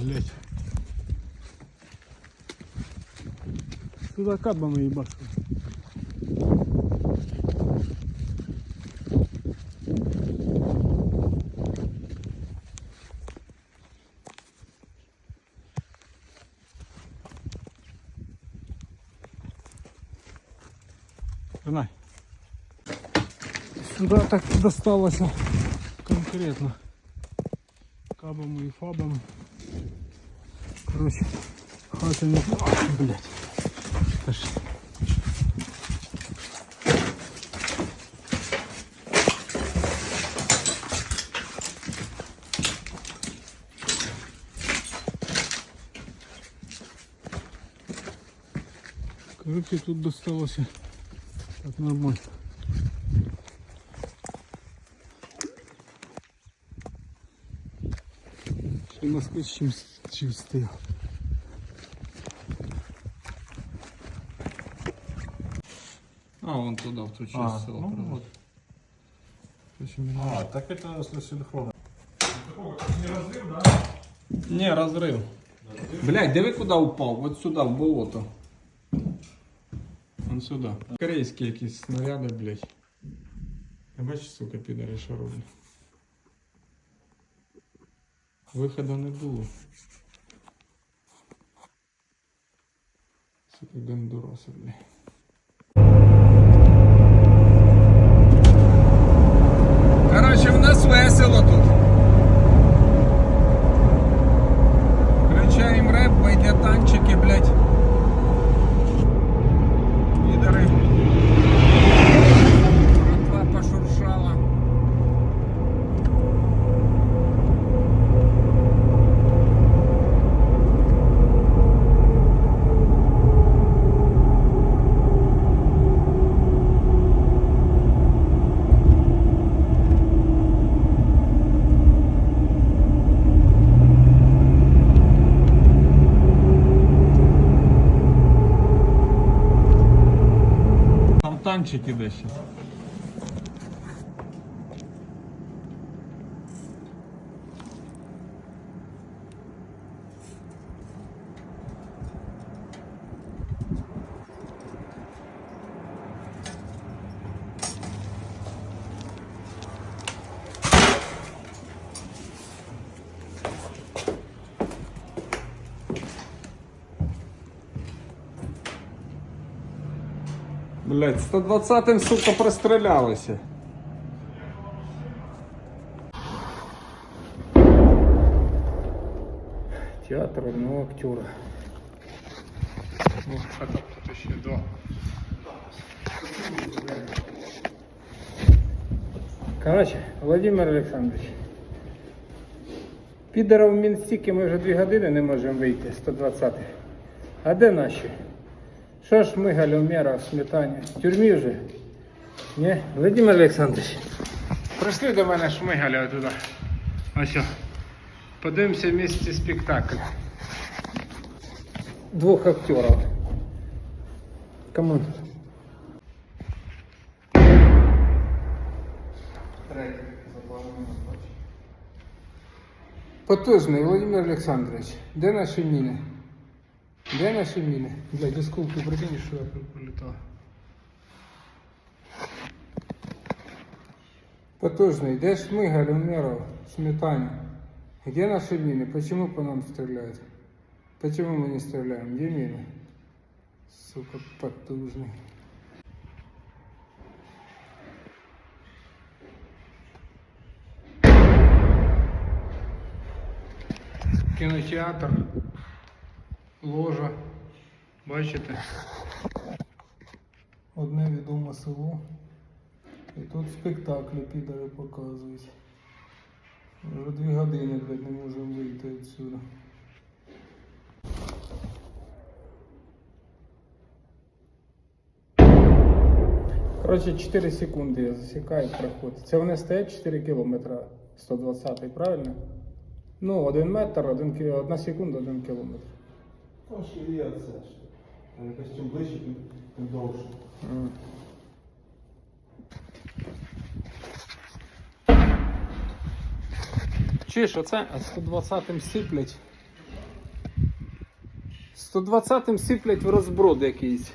блядь. Сюда кабами їбашу. Знай. Сюда так досталося конкретно кабами і фабами. Короче, хати не... Блядь. Ж. Короче, тут досталося так нормально. Й москвич чим, чим стояв. А, вон туда, в ту часть А, села. ну продал. вот. Очень А, так это с сильхрона. Не, разрыв. Блять, диви куди упав? Вот сюди, в болото. Вон сюди. Корейські якісь снаряди, блять. Я бачиш, сука, підари, що роблять. Виходу не було. Як дорослий. Kaftan çekirdeği. Блять, 120-м, сука, прострілялися. Театр одного актера. Ну, а там тут ще два. Короче, Владимир Олександрович. Підеров Мінстіки ми вже дві години не можемо вийти, 120 А де наші? Що ж ми Галюмера в сметані? В тюрмі вже? Ні? Владимир Олександрович. Прийшли до мене шмигаля туди. Ось. о. Подивимося в місті спектакль. Двох актерів. Камон. Потужний Володимир Олександрович, де наші міни? Де наші міни? Блядь, осколки прикинь, що я прилітав. Потужный, где Шмыгаль, Умеров, Сметане? Где наши мины? Почему по нам стреляют? Почему мы не стреляем? Где мины? Сука, потужный. Кінотеатр, Ложа. Бачите? Одне відоме село. І тут спектаклі підари показують. Вже дві години, блядь, не можемо вийти відсюди. Коротше, 4 секунди я засікаю проход. Це вони стоять 4 кілометра 120 правильно? Ну, 1 метр, 1, 1 секунда, 1 кілометр. То ще є оце. Якось чим ближче, тим, тим довше. Mm. Чуєш, оце 120-м сиплять. 120-м сиплять в розброд якийсь.